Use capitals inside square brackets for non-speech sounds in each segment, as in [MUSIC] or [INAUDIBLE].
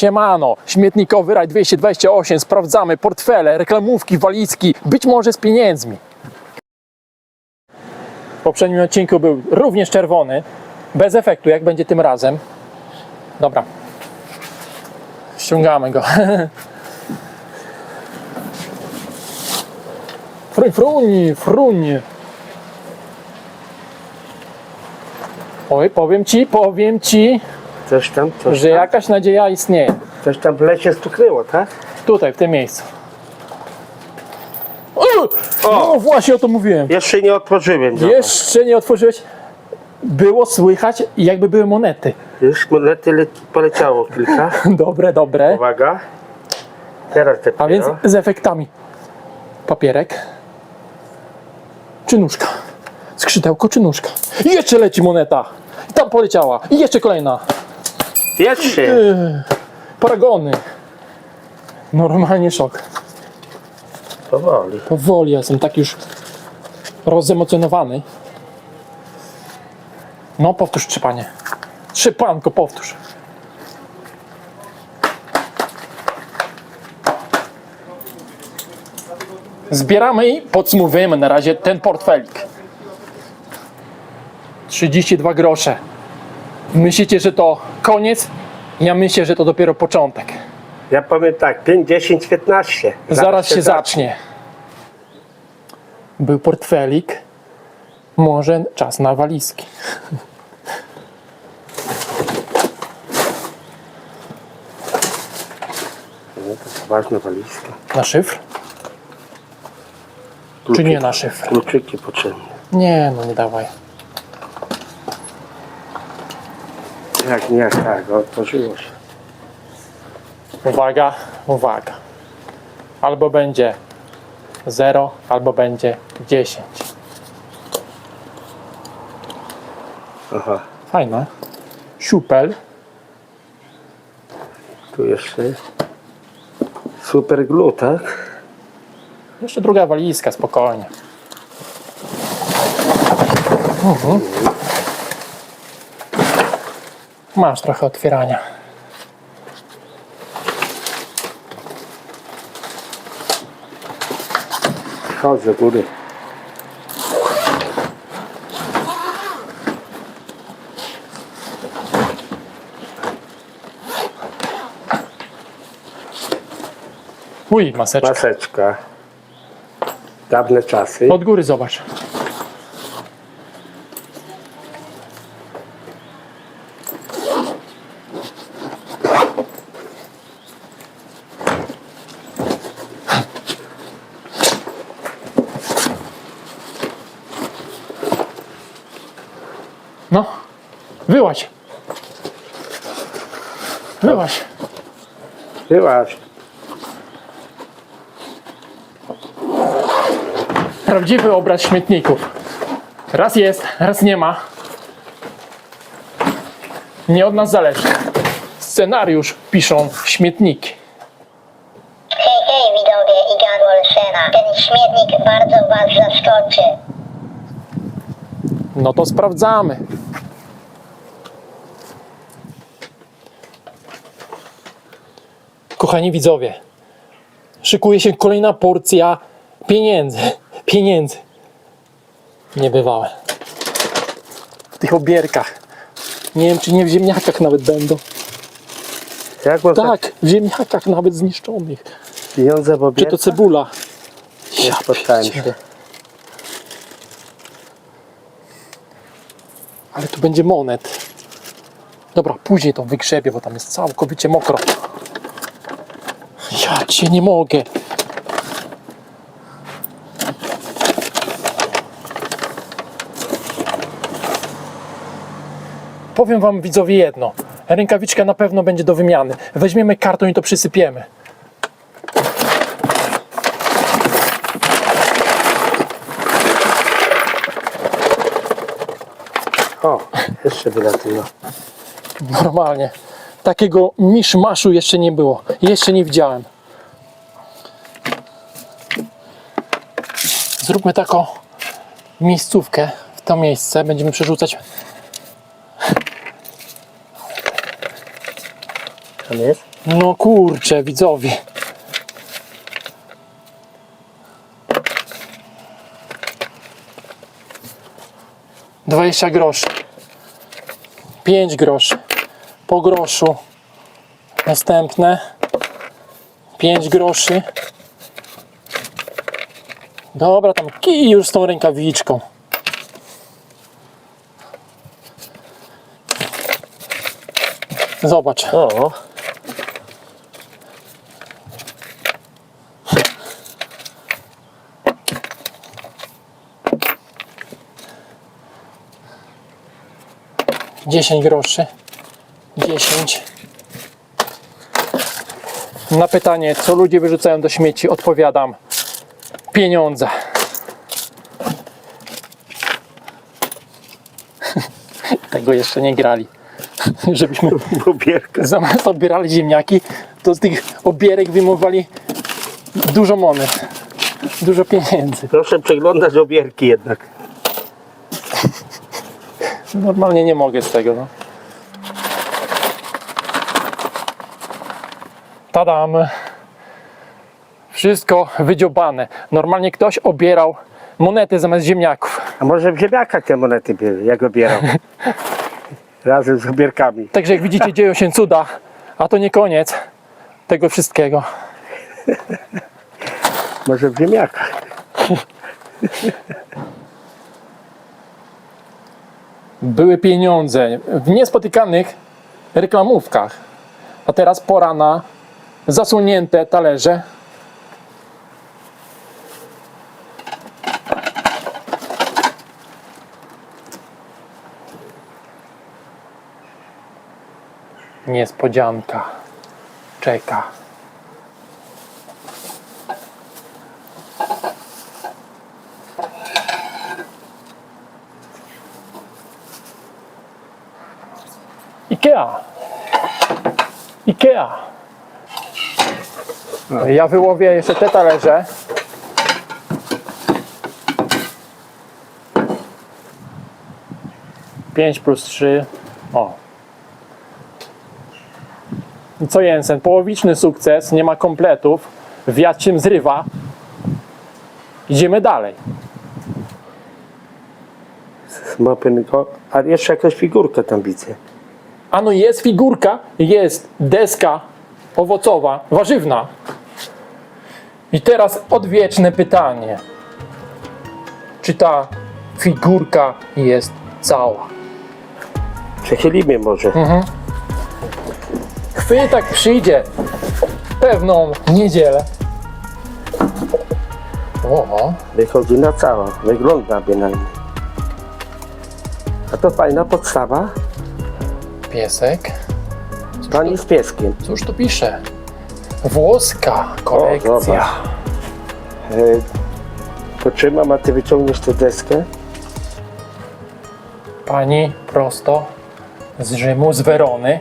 Siemano, śmietnikowy raj 228, sprawdzamy portfele, reklamówki, walizki, być może z pieniędzmi. W poprzednim odcinku był również czerwony, bez efektu, jak będzie tym razem. Dobra, ściągamy go. [LAUGHS] Fruń, fruń, fruń. Oj, powiem ci, powiem ci, Coś tam, coś że tam, jakaś nadzieja istnieje. coś tam w lesie stuknęło, tak? Tutaj, w tym miejscu. O! No właśnie o to mówiłem. Jeszcze nie otworzyłem. Jeszcze nie otworzyłeś. Było słychać, jakby były monety. Już monety le- poleciało kilka. [LAUGHS] Dobre, dobre. Uwaga. Teraz te A więc z efektami. Papierek. Czy nóżka? Skrzydełko czy nóżka? I jeszcze leci moneta. I tam poleciała. I jeszcze kolejna. Jeszcze. Yy, paragony. Normalnie szok. Powoli. Powoli, ja jestem tak już rozemocjonowany. No, powtórz trzypanie. Trzypanko, powtórz. Zbieramy i podsumowujemy na razie ten portfelik. 32 grosze. Myślicie, że to koniec? Ja myślę, że to dopiero początek. Ja powiem tak, 5, 10, 15. Zaraz się zacznie. Był portfelik. Może czas na walizki. No, to jest ważna walizka. Na szyfr? Czy nie na szyfr? Kluczyki potrzebne. Nie, no nie dawaj. Jak nie, tak, otworzyło się. Uwaga, uwaga. Albo będzie 0, albo będzie 10. Aha, Fajne. Siupel. tu jeszcze super glue, tak? Jeszcze druga walizka, spokojnie. Mhm. Masz trochę otwierania. Chodź do góry. Uj, maseczka. Maseczka. Dawne czasy. Od góry zobacz. Byłaś. Prawdziwy obraz śmietników. Raz jest, raz nie ma. Nie od nas zależy. Scenariusz piszą śmietniki. Hej, hej, widzowie i Gadol Sena. Ten śmietnik bardzo was zaskoczy. No to sprawdzamy. Kochani widzowie, szykuje się kolejna porcja pieniędzy. Pieniędzy. Niebywałe. W tych obierkach. Nie wiem, czy nie w ziemniakach nawet będą. Jak można Tak, w ziemniakach nawet zniszczonych. pieniądze w Czy to cebula? Nie Ja spotkałem się. Ale tu będzie monet. Dobra, później to wygrzebię, bo tam jest całkowicie mokro. Ja cię nie mogę. Powiem wam widzowie jedno. Rękawiczka na pewno będzie do wymiany. Weźmiemy karton i to przysypiemy. O, jeszcze wylatyło. Normalnie. Takiego miszmaszu jeszcze nie było. Jeszcze nie widziałem. Zróbmy taką miejscówkę w to miejsce. Będziemy przerzucać tam jest? No kurczę, widzowie. Dwadzieścia groszy. Pięć groszy. Po groszu. Następne. Pięć groszy. Dobra, tam kij już z tą rękawiczką. Zobacz. O, Dziesięć groszy. Dziesięć. Na pytanie, co ludzie wyrzucają do śmieci, odpowiadam pieniądze. Tego jeszcze nie grali. Żebyśmy bubierka. zamiast odbierali ziemniaki, to z tych obierek wyjmowali dużo monet. Dużo pieniędzy. Proszę przeglądać obierki jednak. Normalnie nie mogę z tego. No. Tadam. Wszystko wydziobane. Normalnie ktoś obierał monety zamiast ziemniaków. A może w ziemniakach te monety były, jak obierał? [LAUGHS] Razem z obierkami. Także jak widzicie, dzieją się cuda, a to nie koniec tego wszystkiego. [LAUGHS] Może w ziemniakach. [LAUGHS] Były pieniądze w niespotykanych reklamówkach. A teraz pora na zasłonięte talerze. Niespodzianka czeka. Ikea. Ikea. Ja wyłowię jeszcze te talerze. Pięć plus trzy. O. Co Jensen? Połowiczny sukces, nie ma kompletów. Wiatr się zrywa. Idziemy dalej. Mopynko. A jeszcze jakaś figurkę tam widzę. Ano jest figurka, jest deska owocowa, warzywna. I teraz odwieczne pytanie. Czy ta figurka jest cała? Przechylimy może. Chwytak przyjdzie pewną niedzielę. O, Wychodzi na cała. Wygląda bynajmniej. A to fajna podstawa. piesek. Pani z pieskiem. Cóż tu pisze? Włoska zobacz. kolekcja. E, potrzymam, a ty wyciągniesz tę deskę. Pani prosto z Rzymu, z Werony.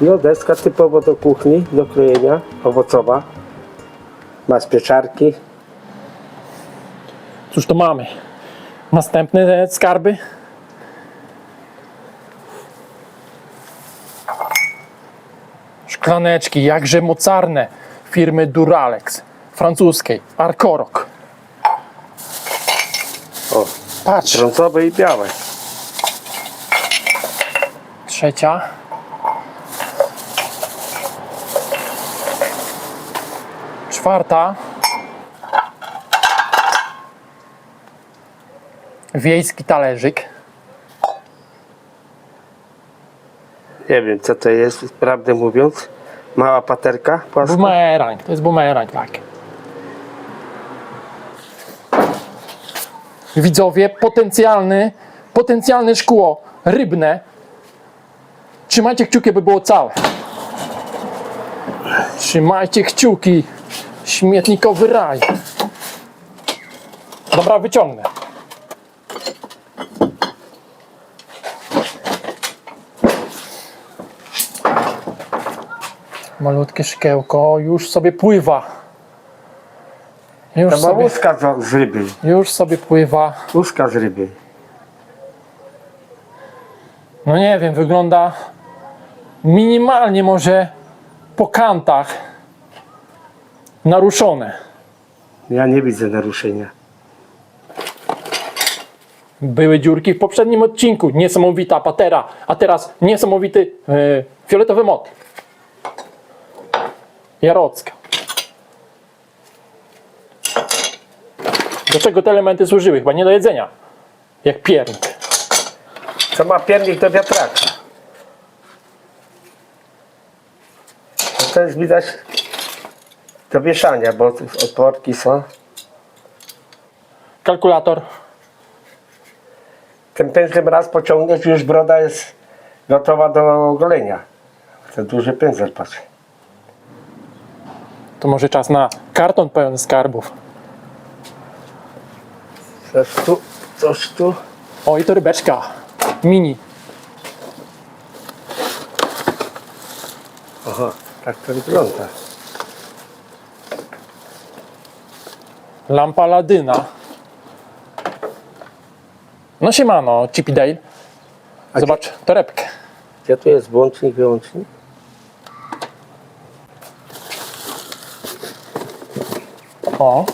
No, deska typowo do kuchni, do klejenia, owocowa. Ma z pieczarki. Cóż to mamy? Następne skarby. Szklaneczki, jakże mocarne, firmy Duralex, francuskiej, Arkorok. O, Patrz, brązowe i białe. trzecia. Czwarta. Wiejski talerzyk. Nie wiem, co to jest, prawdę mówiąc. Mała paterka płaska. Bumerang, to jest bumerang, tak. Widzowie, potencjalny, potencjalne szkło rybne. Trzymajcie kciuki, by było całe. Trzymajcie kciuki. Śmietnikowy raj. Dobra, wyciągnę. Malutkie szkiełko już sobie pływa. Już To sobie, łuska z- z ryby. już sobie pływa. Łuska z ryby. No nie wiem, wygląda minimalnie może po kantach naruszone. Ja nie widzę naruszenia. Były dziurki w poprzednim odcinku. Niesamowita patera, a teraz niesamowity e, fioletowy motyl. Jarocka. Do czego te elementy służyły? Chyba nie do jedzenia. Jak piernik. Co ma piernik do wiatraka? To jest widać do wieszania, bo tu otworki są. Kalkulator. Ten pędzlem raz pociągniesz, już broda jest gotowa do golenia. Ten duży pędzel, patrz. To może czas na karton pełen skarbów. Coś tu, coś tu. O, i to rybeczka. Mini. Aha, tak to wygląda. Lampa Ladyna. No siemano, Chippy Dale. Zobacz torebkę. Gdzie tu jest włącznik, wyłącznik? O.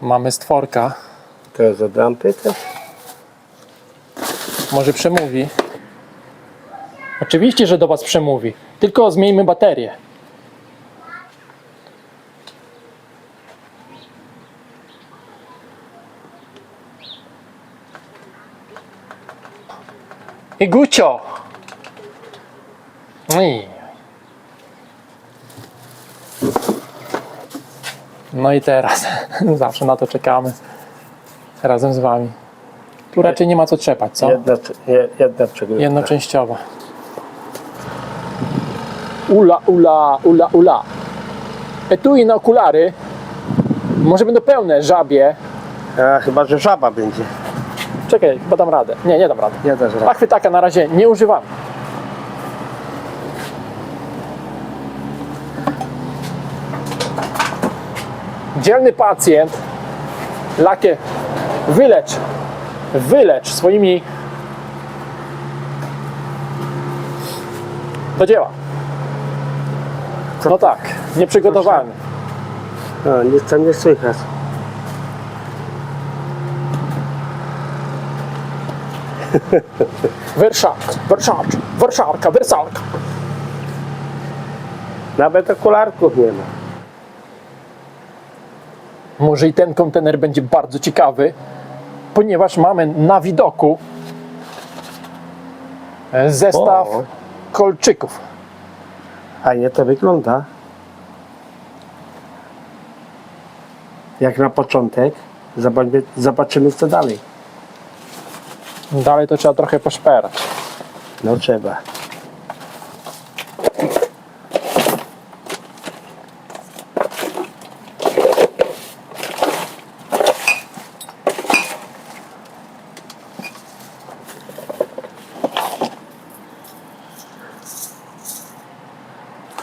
Mamy stworka. To jest od lampy też? Może przemówi. Oczywiście, że do Was przemówi. Tylko zmieńmy baterię. I Gucio. No i. No i teraz. [LAUGHS] Zawsze na to czekamy. Razem z Wami. Tu raczej nie ma co trzepać, co? Jedna, jedna przegląda. Jednoczęściowa. Ula, ula, ula, ula. Etui na okulary. Może będą pełne żabie. A, chyba, że żaba będzie. Czekaj, chyba dam radę. Nie, nie dam rady. Nie dasz rady. A chwytaka na razie nie używamy. Dzielny pacjent lakie wylecz, wylecz swoimi do dzieła. No tak, nieprzygotowany. A, nic tam nie słychać. [LAUGHS] Werszak, werszak, werszarka, wersalka. Nawet okularków nie ma. Może i ten kontener będzie bardzo ciekawy, ponieważ mamy na widoku e, zestaw O. kolczyków. Fajnie to wygląda. Jak na początek. Zobaczymy co dalej. Dalej to trzeba trochę poszperać. No trzeba.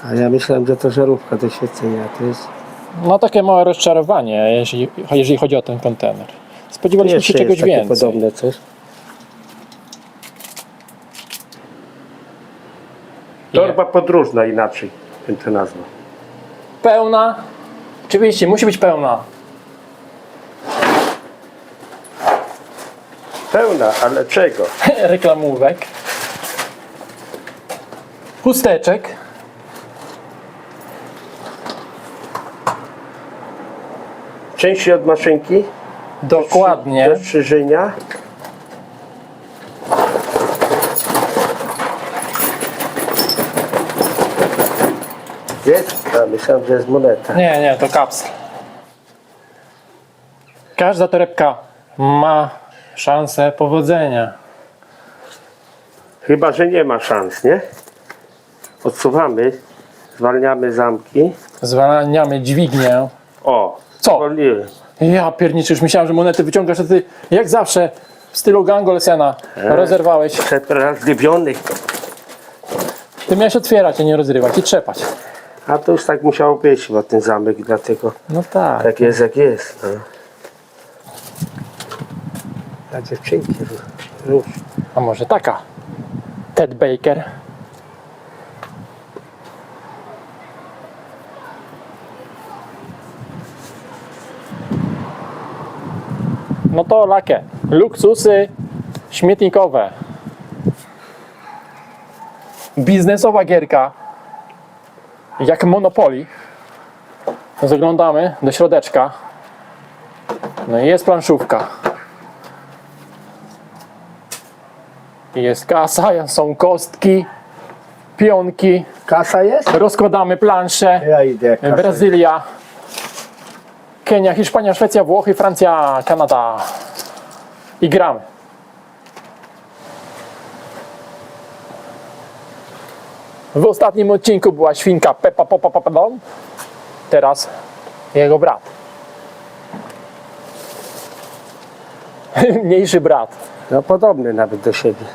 A ja myślałem, że to żarówka do świecenia. To jest No takie małe rozczarowanie, jeżeli, jeżeli chodzi o ten kontener. Spodziewaliśmy się jeszcze czegoś jest takie więcej. podobne coś. Torba podróżna inaczej, bym to nazwał. Pełna? Oczywiście, musi być pełna. Pełna, ale czego? [LAUGHS] Reklamówek. Chusteczek. Części od maszynki. Dokładnie. Do strzyżenia. Jest? A, myślałem, że jest moneta. Nie, nie, to kapsel. Każda torebka ma szansę powodzenia. Chyba, że nie ma szans, nie? Odsuwamy, zwalniamy zamki. Zwalniamy dźwignię. O, Co? zwolniłem. Ja pierniczy, już myślałem, że monety wyciągasz, a ty jak zawsze w stylu Gango Lesena rozerwałeś. Przerazliwionych. Ty miałeś otwierać, a nie rozrywać i trzepać. A to już tak musiało być, bo ten zamek dlatego No tak. tak jest jak jest. No. Dla dziewczynki róż. A może taka? Ted Baker. No to lakie. Luksusy śmietnikowe. Biznesowa gierka. Jak Monopoly. Zaglądamy do środeczka. No i jest planszówka. Jest kasa, [LAUGHS] są kostki, pionki, Kasa jest? rozkładamy plansze. Ja idę. Kasa Brazylia, Kenia, Hiszpania, Szwecja, Włochy, Francja, Kanada. I gramy. W ostatnim odcinku była świnka Peppa Popa Papadon. Teraz jego brat. [LAUGHS] Mniejszy brat. No podobny nawet do siebie.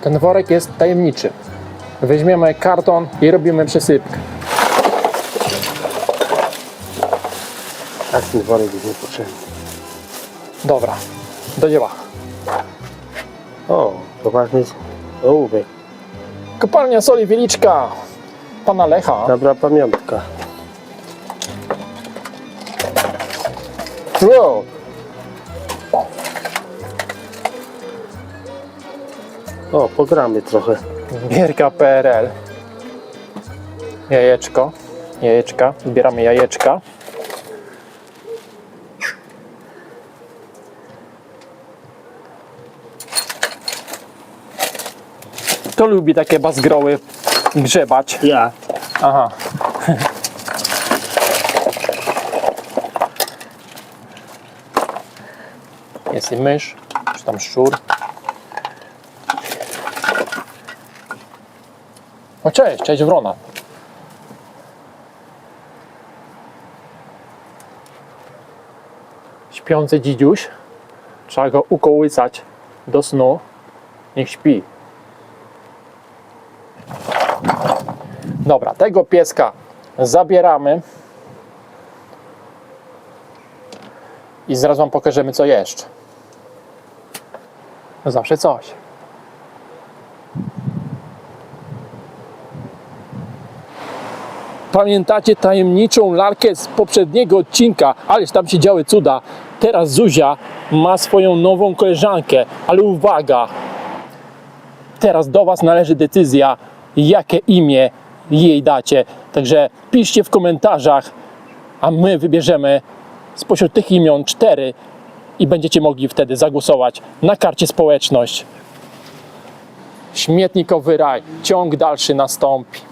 Ten worek jest tajemniczy. Weźmiemy karton i robimy przesypkę. A ten worek jest niepotrzebny. Dobra, do dzieła. O, poważny ołówek. Kopalnia soli Wieliczka. Pana Lecha. Dobra pamiątka. Wow. O, pogramy trochę. Gierka PRL. Jajeczko. Jajeczka. Zbieramy jajeczka. Kto lubi takie bazgroły grzebać? Ja. Aha. Jest i mysz, czy tam szczur. O cześć, cześć wrona. Śpiący dzidziuś. Trzeba go ukołysać do snu. Niech śpi. Dobra, tego pieska zabieramy. I zaraz Wam pokażemy, co jeszcze. Zawsze coś. Pamiętacie tajemniczą lalkę z poprzedniego odcinka? Ależ tam się działy cuda. Teraz Zuzia ma swoją nową koleżankę, ale uwaga! Teraz do Was należy decyzja, jakie imię jej dacie. Także piszcie w komentarzach, a my wybierzemy spośród tych imion cztery i będziecie mogli wtedy zagłosować na karcie społeczność. Śmietnikowy raj, ciąg dalszy nastąpi.